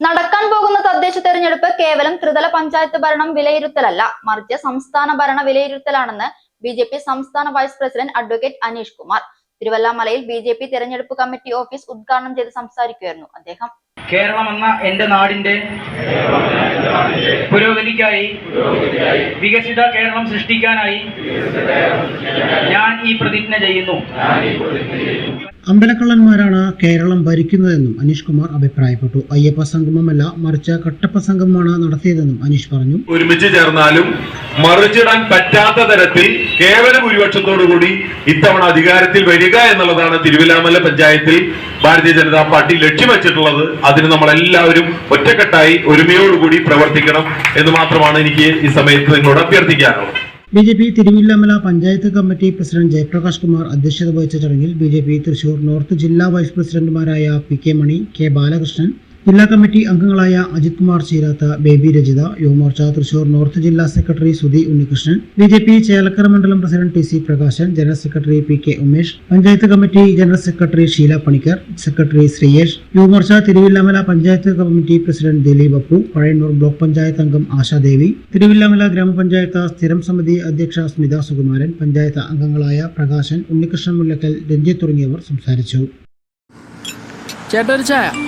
നടക്കാൻ പോകുന്ന തദ്ദേശ തെരഞ്ഞെടുപ്പ് കേവലം ത്രിതല പഞ്ചായത്ത് ഭരണം വിലയിരുത്തലല്ല. മറിച്ച് സംസ്ഥാന ഭരണ വിലയിരുത്തലാണെന്ന് ബി ജെ പി സംസ്ഥാന vice president advocate Aneesh Kumar. തിരുവല്ലാമലയിൽ B J P തെരഞ്ഞെടുപ്പ് കമ്മിറ്റി ഓഫീസ് ഉദ്ഘാടനം ചെയ്ത് സംസാരിക്കുകയായിരുന്നു അദ്ദേഹം. കേരളം എന്ന എന്റെ നാടിന്റെ പുരോഗതിക്കായി വികസിത കേരളം സൃഷ്ടിക്കാനായി ഞാൻ ഈ പ്രതിജ്ഞ ചെയ്യുന്നു. അമ്പലക്കള്ളന്മാരാണ് കേരളം ഭരിക്കുന്നതെന്നും അനീഷ് കുമാർ അഭിപ്രായപ്പെട്ടു. അയ്യപ്പ സംഗമമല്ല മറിച്ച് കട്ടപ്പ സംഗമമാണ് നടത്തിയതെന്നും അനീഷ് പറഞ്ഞു. ഒരുമിച്ച് ചേർന്നാലും മറിച്ചിടാൻ പറ്റാത്ത തരത്തിൽ കേവല ഭൂരിപക്ഷത്തോടുകൂടി ഇത്തവണ അധികാരത്തിൽ വരിക എന്നുള്ളതാണ് തിരുവിലാമല്ല പഞ്ചായത്തിൽ ഭാരതീയ ജനതാ പാർട്ടി ലക്ഷ്യം വെച്ചിട്ടുള്ളത്. അതിന് നമ്മളെല്ലാവരും ഒറ്റക്കെട്ടായി ഒരുമയോടുകൂടി പ്രവർത്തിക്കണം എന്ന് മാത്രമാണ് എനിക്ക് ഈ സമയത്ത് നിങ്ങളോട് അഭ്യർത്ഥിക്കാനുള്ളത്. B J P Thiruvilwamala panchayat committee president Jayaprakash Kumar അധ്യക്ഷത വഹിച്ച ചടങ്ങിൽ B J P Thrissur north ജില്ലാ വൈസ് പ്രസിഡന്റുമാരായ P K Mani K Balakrishnan ജില്ലാ കമ്മിറ്റി അംഗങ്ങളായ അജിത് കുമാർ ചീരാത്ത ബേബി രജിത യുവമോർച്ച തൃശൂർ നോർത്ത് ജില്ലാ secretary Sudhi Unnikrishnan B J P Chelakkara മണ്ഡലം president T C Prakashan general secretary P K Umesh panchayat committee general secretary Sheela Panicker secretary Sreeyesh Yuvamorcha Thiruvilwamala panchayat committee president Dileep Appu Pazhayannur block panchayat അംഗം ആശാദേവി തിരുവില്ലാമല ഗ്രാമപഞ്ചായത്ത് സ്ഥിരം സമിതി അധ്യക്ഷ സ്മിത സുകുമാരൻ പഞ്ചായത്ത് അംഗങ്ങളായ പ്രകാശൻ ഉണ്ണികൃഷ്ണൻ മുല്ലക്കൽ രഞ്ജിത്ത് തുടങ്ങിയവർ സംസാരിച്ചു. ചായ?